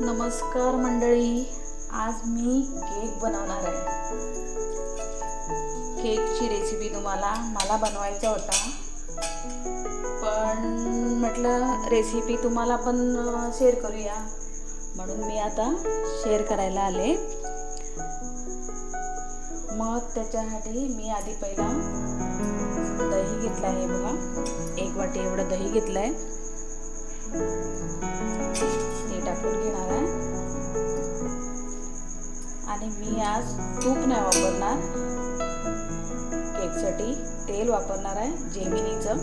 नमस्कार मंडळी आज मी केक बनवणार आहे. केकची रेसिपी तुम्हाला मला बनवायचा होता. पण म्हटलं रेसिपी तुम्हाला पण शेअर करूया. म्हणून मी आता शेअर करायला आले. मग त्याच्यासाठी मी आधी पहिला दही घेतलं आहे बघा. एक वाटी एवढं दही घेतलं आहे ते टाकून घेणार आहे. आणि मी आज तूप नाही वापरणार. केकसाठी तेल वापरणार आहे जेमिनीचं.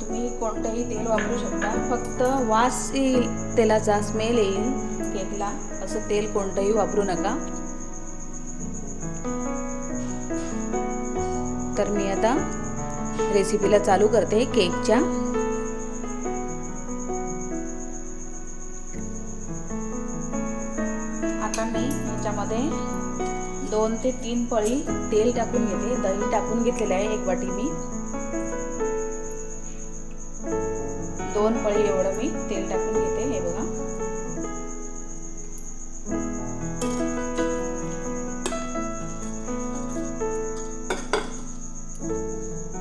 तुम्ही कोणतंही तेल वापरू शकता. फक्त वास येईल तेलाचा स्मेल येईल केकला. असं तेल कोणतंही वापरू नका. तर मी आता रेसिपीला चालू करते केकच्या. दोन तीन पळी तेल टाकून घेते. दही टाकून घेतलेलं आहे एक वाटी मी. दोन पळी एवढं मी तेल टाकून घेते. हे बघा.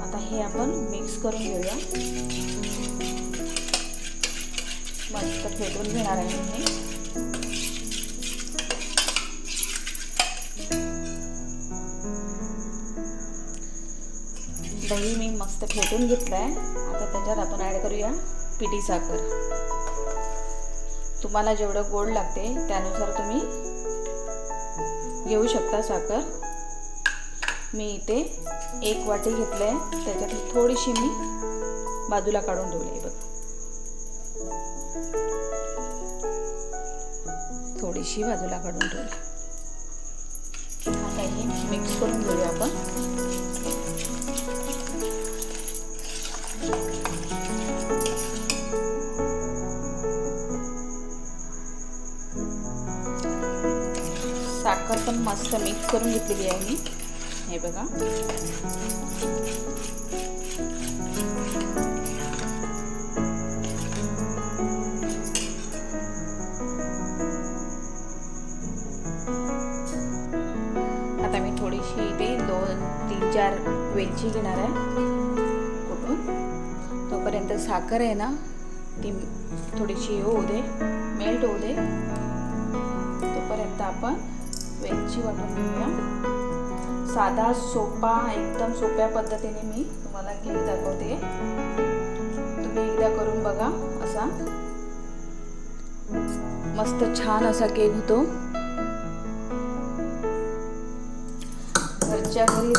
आता हे आपण मिक्स करून घेऊया. मस्त फेटून घेणार आहे मी. हे दही मी मस्त फेटून घेतलं आहे आता त्याच्यात आपण ॲड करूया पिठी साखर. तुम्हाला जेवढं गोड लागते त्यानुसार तुम्ही घेऊ शकता साखर. मी इथे एक वाटी घेतलं आहे त्याच्यात थोडीशी मी बाजूला काढून ठेवली आहे बघा. थोडीशी बाजूला काढून ठेवली. आता हे मिक्स करून घेऊया आपण. साखर पण मस्त मिक्स करून घेतलेली आहे मी हे बघा चार वेलची घेणार आहे. कुठून तोपर्यंत साखर आहे ना ती थोडीशी होऊ दे मेल्ट होऊ दे. तोपर्यंत आपण वेलची वाटून घेऊया. साधा सोपा एकदम सोप्या पद्धतीने मी तुम्हाला केक दाखवते. तुम्ही एकदा करून बघा असा. मस्त छान असा केक होतो. घरच्या घरी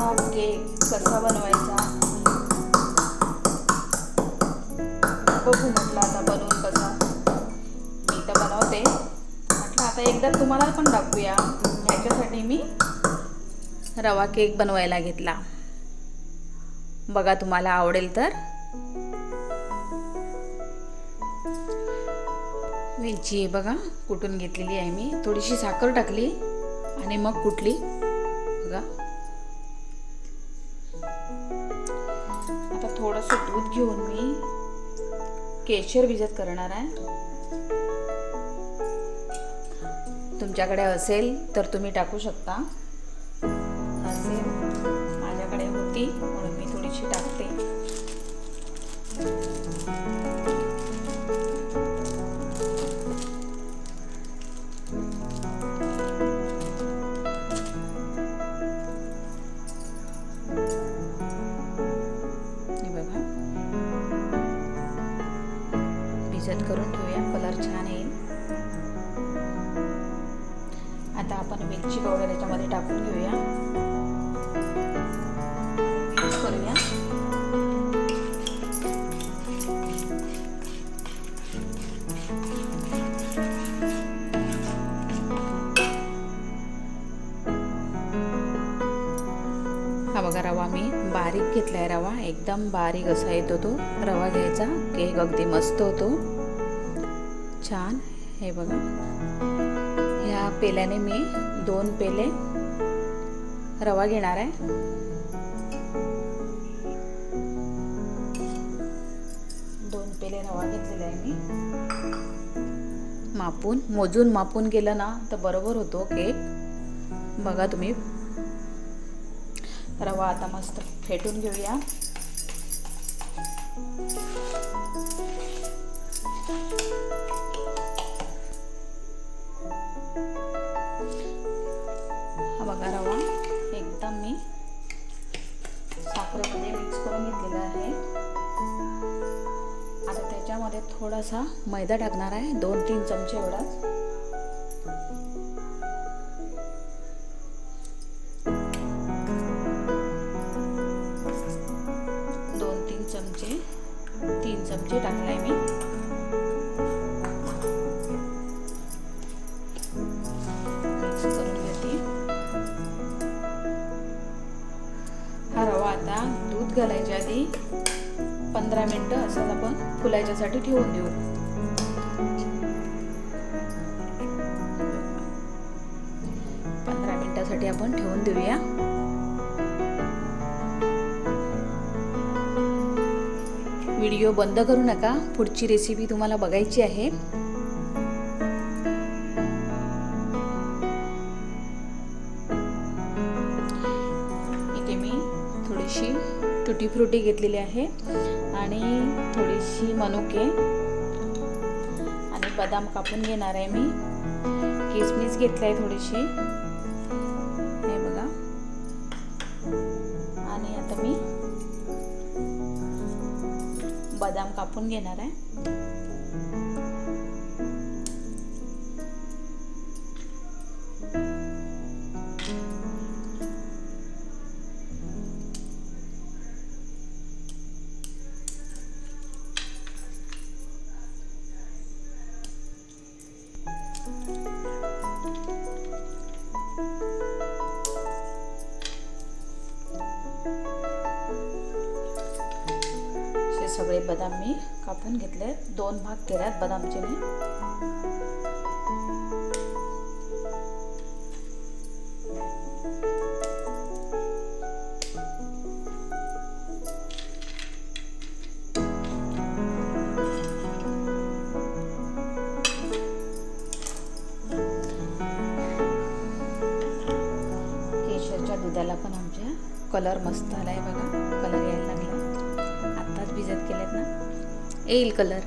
हा केक कसा बनवायचा? बघू म्हटलं आता बनवून कसा. मी तर बनवते. म्हटलं आता एकदा तुम्हाला पण दाखवूया. ह्याच्यासाठी मी रवा केक बनवायला घेतला. बघा तुम्हाला आवडेल तर. वेलची आहे बघा कुटून घेतलेली आहे मी. थोडीशी साखर टाकली आणि मग कुठली? बघा. घेऊन मी केशर भिजत करणार आहे. तुमच्याकडे असेल तर तुम्ही टाकू शकता. असेल माझ्याकडे होती म्हणून मी थोडीशी टाकते. मिरची पावडर याच्यामध्ये टाकून घेऊया. मिक्स करूया. हा बघा रवा मी बारीक घेतला आहे रवा. एकदम बारीक असा येतो तो. रवा घ्यायचा. केक अगदी मस्त होतो. छान. हे बघा. ह्या पेल्याने मी दोन पेले रवा घेणार आहे. दोन पेले रवा घेतलेला आहे मी. मापून मोजून मापून केलं ना तर बरोबर होतो केक. बघा तुम्ही. रवा आता मस्त फेटून घेऊया. साधा रवा एकदम मी साखरेमध्ये मिक्स करून घेतलेला आहे. आता त्याच्यामध्ये थोडासा मैदा टाकणार आहे दोन तीन चमचे एवढाच. दूध घालायच्या आधी पंधरा मिनटं असं आपण फुलायच्यासाठी ठेवून देऊ. पंधरा मिनिटासाठी आपण ठेवून देऊया. व्हिडिओ बंद करू नका. पुढची रेसिपी तुम्हाला बघायची आहे. टुटी फ्रुटी घेतलेली आहे. आणि थोडीशी मनुके. आणि बदाम कापून घेणार आहे मी. किसमिस घेतली आहे थोडीशी. हे बघा. आणि आता मी बदाम कापून घेणार आहे. सगळे बदाम मी कापून घेतले. दोन भाग केल्यात बदामचे मी. केशरच्या दुधाला पण आमच्या कलर मस्त येईल कलर.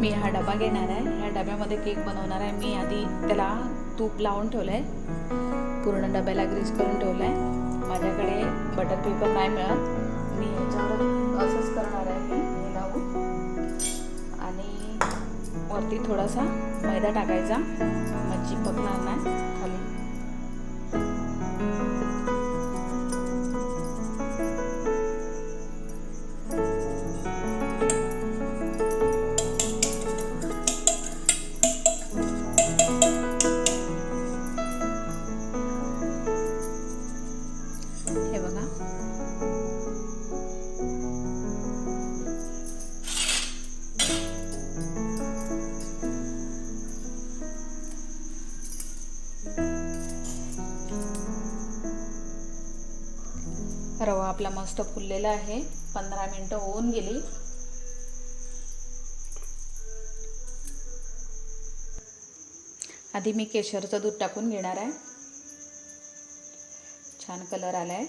मी हा डबा घेणार आहे. ह्या डब्यामध्ये केक बनवणार आहे. मी आधी त्याला तूप लावून ठेवलं आहे पूर्ण डब्याला ग्रीस करून ठेवलं आहे माझ्याकडे बटर पेपर नाही मिळत. मी ह्याच्यावर असंच करणार आहे मी हे लावून. आणि वरती थोडासा मैदा टाकायचा. मच्छी पकणार नाही. आपला मस्त फुललेला आहे. पंधरा मिनटं होऊन गेली. आधी मी केशरचं दूध टाकून घेणार आहे. छान कलर आलाय.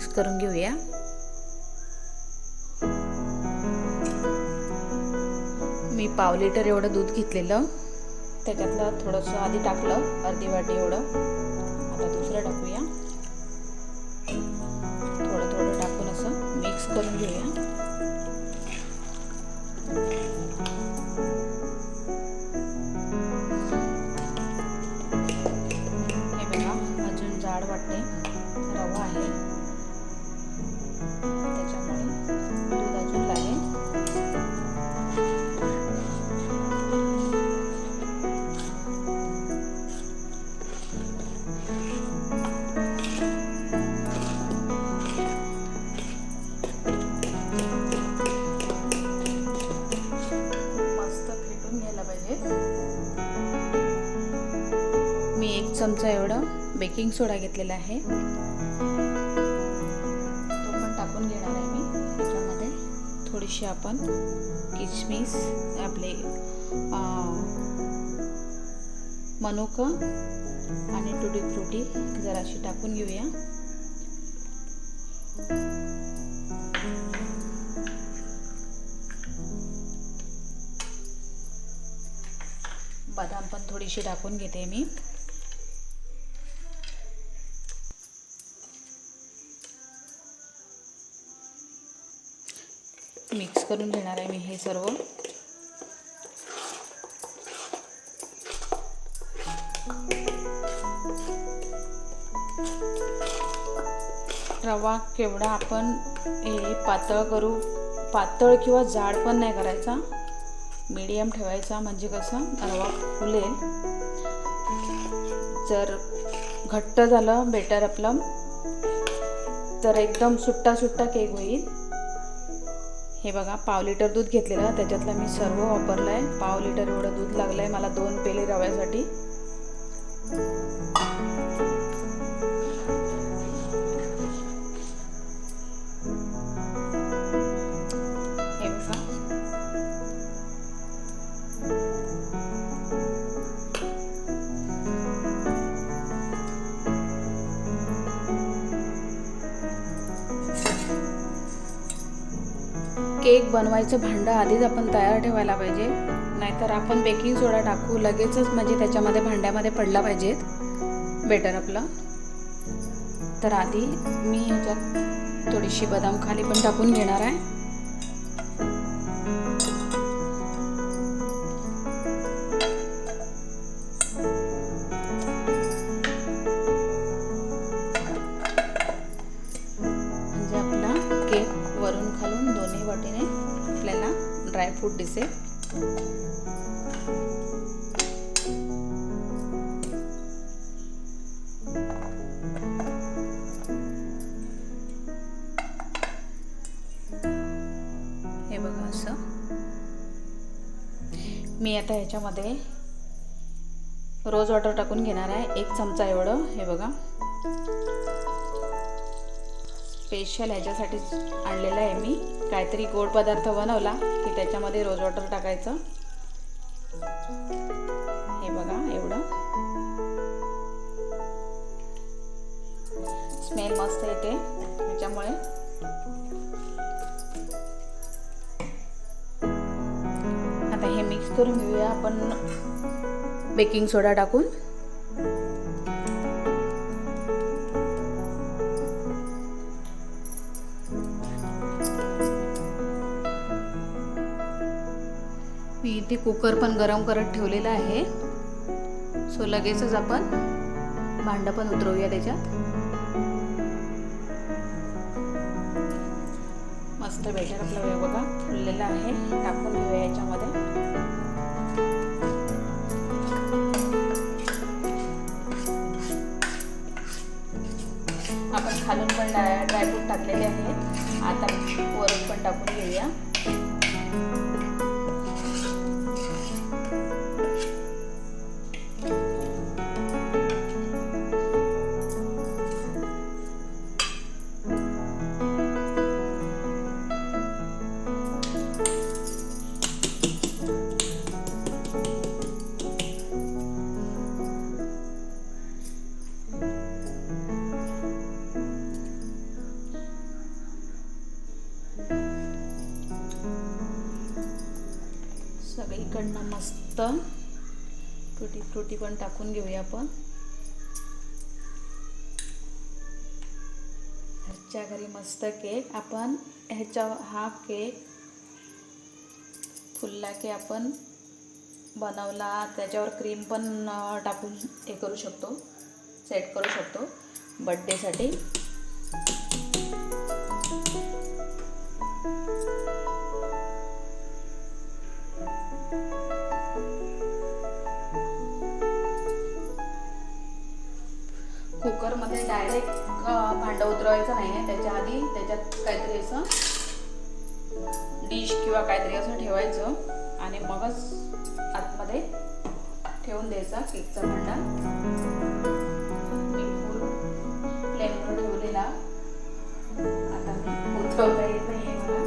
मिक्स करून घेऊया. मी पाव लिटर एवढं दूध घेतलेलं. त्याच्यातलं थोडंसं आधी टाकलं अर्धी वाटी एवढं. आता दुसरं टाकूया. थोडं थोडं टाकून असं मिक्स करून घेऊया. मी एक चमचा एवढं बेकिंग सोडा घेतलेला आहे. तो पण टाकून घेणार आहे मी. त्याच्यामध्ये थोडीशी आपण किशमिश आपले मनुक आणि टुटी फ्रुटी जराशी टाकून घेऊया. बदाम पण थोडीशी टाकून घेते मी. मिक्स करून घेणार आहे मी हे सर्व. रवा केवढा आपण हे पातळ करू पातळ किंवा जाड पण नाही करायचा. मीडियम ठेवायचा म्हणजे कसं रवा फुलेल. जर घट्ट झालं बेटर आपलं. तर एकदम सुट्टा सुट्टा केक होईल. हे बघा पाव लिटर दूध घेतलेलं. त्याच्यातलं मी सर्व वापरलं आहे पाव लिटर एवढं दूध लागलं आहे मला दोन पेले रव्यासाठी. केक बनवायचं भांडं आधीच आपण तयार ठेवायला पाहिजे. नाहीतर आपण बेकिंग सोडा टाकू लगेचच म्हणजे त्याच्यामध्ये भांड्यामध्ये पडला पाहिजेत. बेटर आपलं. तर आधी मी ह्याच्यात थोडीशी बदाम खाली पण टाकून घेणार आहे. फ्रूट दिसेल हे बघा असं. मी आता ह्याच्यामध्ये रोज वॉटर टाकून घेणार आहे. एक चमचा एवढं हे बघा. स्पेशल ह्याच्यासाठी आणलेलं आहे मी. काहीतरी गोड पदार्थ बनवला की त्याच्यामध्ये रोज वॉटर टाकायचं. हे बघा एवढं. स्मेल मस्त येते. त्याच्यामुळे. आता हे मिक्स करून घेऊया आपण बेकिंग सोडा टाकून. इथे कुकर पण गरम करत ठेवलेला आहे. सो लगेचच आपण भांडं पण उतरवूया त्याच्यात. मस्त बेटर आपला वेळ बघा फुललेला आहे. टाकून घेऊया याच्यामध्ये. आपण खालून पण ड्रायफ्रूट टाकलेले आहेत आता वरून पण टाकून घेऊया. मस्त टुटी फ्रुटी पण टाकून घेऊया आपण. घरच्या घरी मस्त केक. आपण ह्याच्या हा केक फुलला की आपण बनवला त्याच्यावर क्रीम पण टाकून हे करू शकतो. सेट करू शकतो. बड्डेसाठी भांडं उतरवायचं नाही आहे. त्याच्या आधी त्याच्यात काहीतरी असं डिश किंवा काहीतरी असं ठेवायचं आणि मगच आतमध्ये ठेवून द्यायचा केकचा भांडा. मी फुल फ्लेमवर ठेवलेला. आता उतरवता येत नाही मला.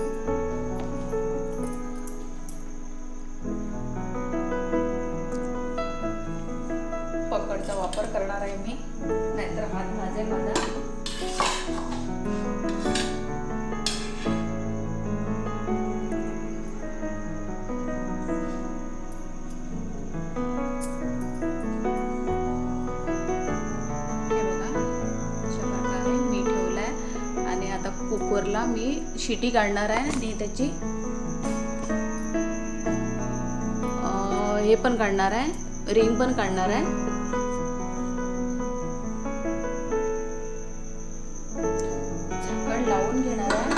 पकडचा वापर करणार आहे मी. नाहीतर हात माझे माझा. शिटी काढणार आहे आणि त्याची हे पण काढणार आहे रिंग पण काढणार आहे. झाकण लावून घेणार आहे.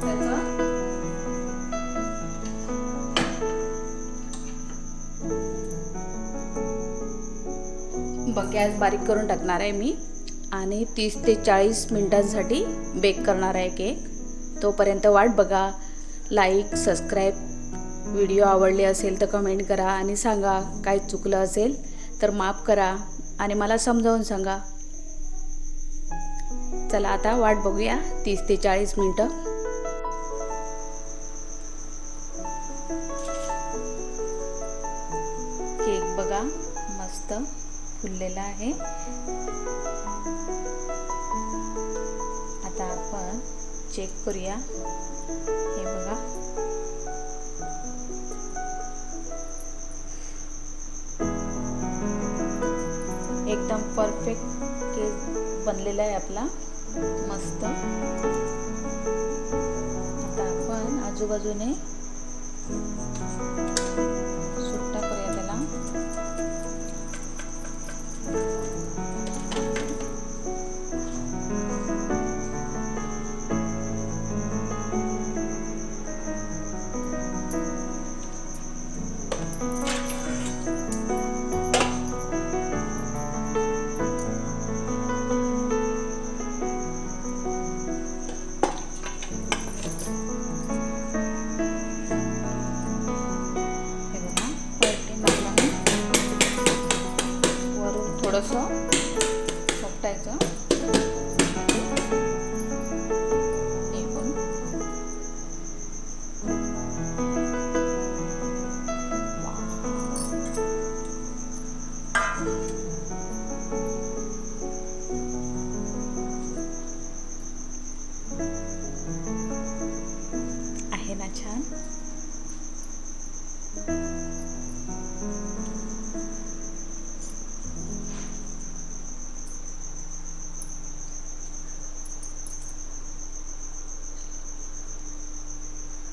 त्याचं ब गॅस बारीक करून टाकणार आहे मी. आणि तीस ते चाळीस मिनटांसाठी बेक करणार आहे केक तोपर्यंत वाट बघा. लाईक सबस्क्राईब व्हिडिओ आवडले असेल तर कमेंट करा आणि सांगा काय चुकलं असेल तर माफ करा आणि मला समजावून सांगा. चला आता वाट बघूया. तीस ते चाळीस मिनटं. केक बघा. मस्त. फुललेला आहे. आता आपण चेक करूया. हे बघा. एकदम परफेक्ट केक बनलेला आहे आपला. मस्त. आता आपण आजूबाजूने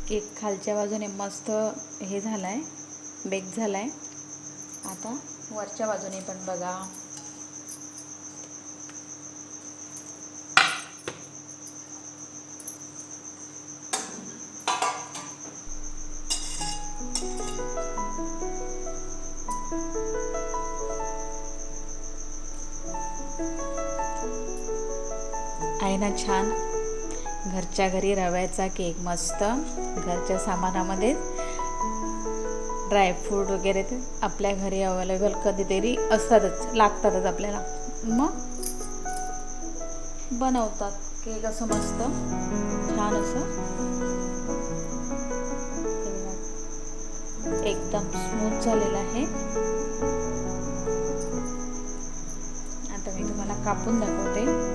केक खालच्या बाजूने मस्त हे झाला आहे बेक झाला आहे आता वरच्या बाजूने पण बघा. आहे ना छान घरच्या घरी रव्याचा केक मस्त. घरच्या सामानामध्ये ड्रायफ्रूट वगैरे ते आपल्या घरी अवेलेबल कधीतरी असतातच लागतातच आपल्याला. मग बनवतात. केक असं मस्त. छान असं. एकदम स्मूथ झालेलं आहे. आता मी तुम्हाला कापून दाखवते.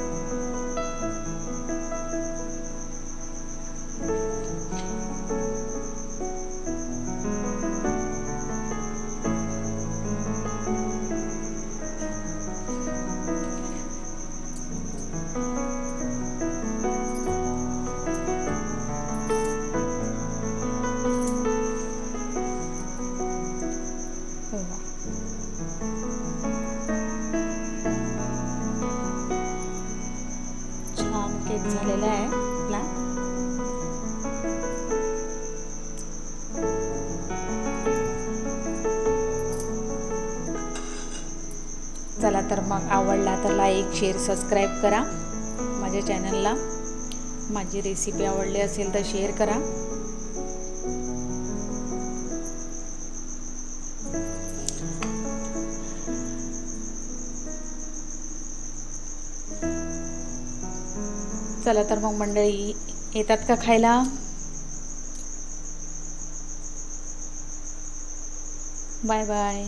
तर मग आवडला तर लाईक शेअर सबस्क्राईब करा माझ्या चॅनलला माझी रेसिपी आवडली असेल तर शेअर करा. चला तर मग मंडळी येतात का खायला? Bye bye